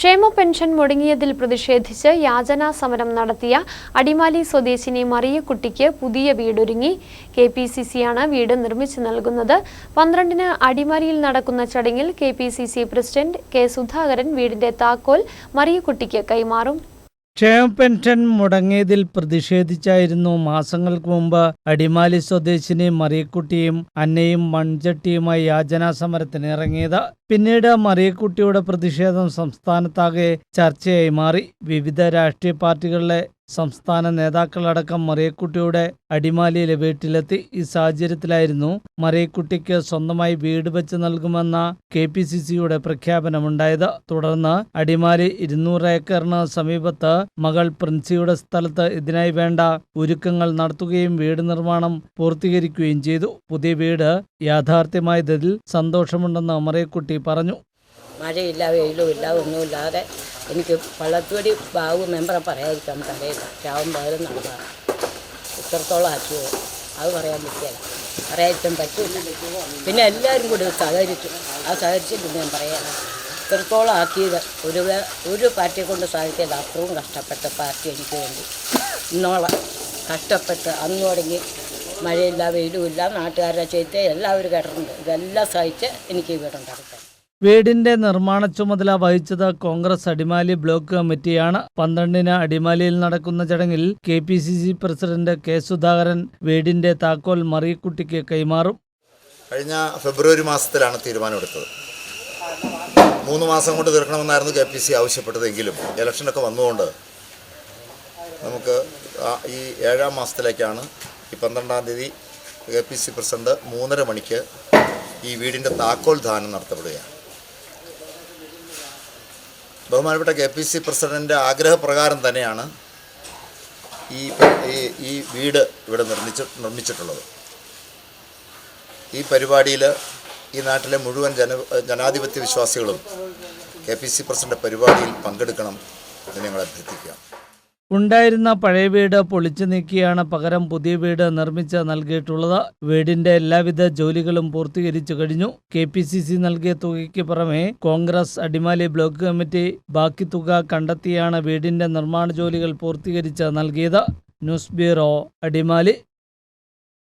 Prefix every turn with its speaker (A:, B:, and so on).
A: ക്ഷേമ പെൻഷൻ മുടങ്ങിയതിൽ പ്രതിഷേധിച്ച് യാചനാ സമരം നടത്തിയ അടിമാലി സ്വദേശിനി മറിയക്കുട്ടിക്ക് പുതിയ വീടൊരുങ്ങി. കെ പി സി സിയാണ് വീട് നിർമ്മിച്ചു നൽകുന്നത്. പന്ത്രണ്ടിന് അടിമാലിയിൽ നടക്കുന്ന ചടങ്ങിൽ K P C C president K Sudhakaran വീടിന്റെ താക്കോൽ മറിയക്കുട്ടിക്ക് കൈമാറും.
B: ക്ഷേമ പെൻഷൻ മുടങ്ങിയതിൽ പ്രതിഷേധിച്ചായിരുന്നു മാസങ്ങൾക്ക് മുമ്പ് അടിമാലി സ്വദേശിനി മറിയക്കുട്ടിയും അന്നയും മൺചട്ടിയുമായി യാചനാ സമരത്തിന് ഇറങ്ങിയത്. പിന്നീട് മറിയക്കുട്ടിയുടെ പ്രതിഷേധം സംസ്ഥാനത്താകെ ചർച്ചയായി മാറി. വിവിധ രാഷ്ട്രീയ പാർട്ടികളിലെ സംസ്ഥാന നേതാക്കളടക്കം മറിയക്കുട്ടിയുടെ അടിമാലിയിലെ വീട്ടിലെത്തി ഈ സാഹചര്യത്തിലായിരുന്നു മറിയക്കുട്ടിക്ക് സ്വന്തമായി വീട് വെച്ച് നൽകുമെന്ന കെ പി സി സിയുടെ പ്രഖ്യാപനമുണ്ടായത്. തുടർന്ന് അടിമാലി ഇരുന്നൂറ് ഏക്കറിന് സമീപത്ത് മകൾ പ്രിൻസിയുടെ സ്ഥലത്ത് ഇതിനായി വേണ്ട ഒരുക്കങ്ങൾ നടത്തുകയും വീട് നിർമ്മാണം പൂർത്തീകരിക്കുകയും ചെയ്തു. പുതിയ വീട് യാഥാർത്ഥ്യമായതിൽ സന്തോഷമുണ്ടെന്ന് മറിയക്കുട്ടി പറഞ്ഞു.
C: മഴയില്ല വെയിലും ഇല്ല ഒന്നുമില്ലാതെ എനിക്ക് പള്ളത്തുവടി ബാബു മെമ്പറെ പറയാതിരിക്കാൻ തടയില്ല രാവും പകരം നടന്നതാണ്. ഇത്രത്തോളം ആക്കിയത് അത് പറയാൻ പറ്റിയല്ല. പറയാതിരിക്കാൻ പറ്റില്ല പിന്നെ എല്ലാവരും കൂടി സഹകരിച്ചു. ആ സഹകരിച്ചിട്ട് ഞാൻ പറയാം ഇത്രത്തോളം ആക്കിയത് ഒരു ഒരു പാർട്ടിയെ കൊണ്ട് സാധിക്കില്ല അത്രയും കഷ്ടപ്പെട്ട പാർട്ടി എനിക്ക് വേണ്ടി. ഇന്നോളം കഷ്ടപ്പെട്ട് അന്ന് തുടങ്ങി മഴയില്ല വെയിലുമില്ല നാട്ടുകാരുടെ ചെയ്ത് എല്ലാവരും കേട്ടിട്ടുണ്ട്. ഇതെല്ലാം സഹിച്ച് എനിക്ക് ഈ വീടുണ്ടാക്കി
B: വീടിന്റെ നിർമ്മാണ ചുമതല വഹിച്ചത് കോൺഗ്രസ് അടിമാലി ബ്ലോക്ക് കമ്മിറ്റിയാണ്. പന്ത്രണ്ടിന് അടിമാലിയിൽ നടക്കുന്ന ചടങ്ങിൽ K P C C president K Sudhakaran വീടിന്റെ താക്കോൽ മറിയക്കുട്ടിക്ക് കൈമാറും.
D: കഴിഞ്ഞ ഫെബ്രുവരി മാസത്തിലാണ് തീരുമാനമെടുത്തത്. മൂന്ന് മാസം കൊണ്ട് തീർക്കണമെന്നായിരുന്നു കെ പി സി ആവശ്യപ്പെട്ടതെങ്കിലും ഇലക്ഷനൊക്കെ വന്നുകൊണ്ട് നമുക്ക് ഈ ഏഴാം മാസത്തിലേക്കാണ് ഈ പന്ത്രണ്ടാം തീയതി കെ പി സി പ്രസിഡന്റ് മൂന്നര മണിക്ക് ഈ വീടിന്റെ താക്കോൽ ദാനം നടത്തപ്പെടുകയാണ്. ബഹുമാനപ്പെട്ട കെ പി സി പ്രസിഡന്റിന്റെ ആഗ്രഹപ്രകാരം തന്നെയാണ് ഈ ഈ വീട് ഇവിടെ നിർമ്മിച്ച് നിർമ്മിച്ചിട്ടുള്ളത്. ഈ പരിപാടിയിൽ ഈ നാട്ടിലെ മുഴുവൻ ജന ജനാധിപത്യ വിശ്വാസികളും കെ പി സി പ്രസിഡന്റ് പരിപാടിയിൽ പങ്കെടുക്കണം എന്ന് ഞങ്ങൾ അഭ്യർത്ഥിക്കുക
B: ഉണ്ടായിരുന്ന പഴയ വീട് പൊളിച്ചു നീക്കിയാണ് പകരം പുതിയ വീട് നിർമ്മിച്ച് നൽകിയിട്ടുള്ളത്. വീടിന്റെ എല്ലാവിധ ജോലികളും പൂർത്തീകരിച്ചു കഴിഞ്ഞു. കെ പി സി സി നൽകിയ തുകയ്ക്ക് പുറമെ കോൺഗ്രസ് അടിമാലി ബ്ലോക്ക് കമ്മിറ്റി ബാക്കി തുക കണ്ടെത്തിയാണ് വീടിന്റെ നിർമ്മാണ ജോലികൾ പൂർത്തീകരിച്ച് നൽകിയത്. News bureau Adimali.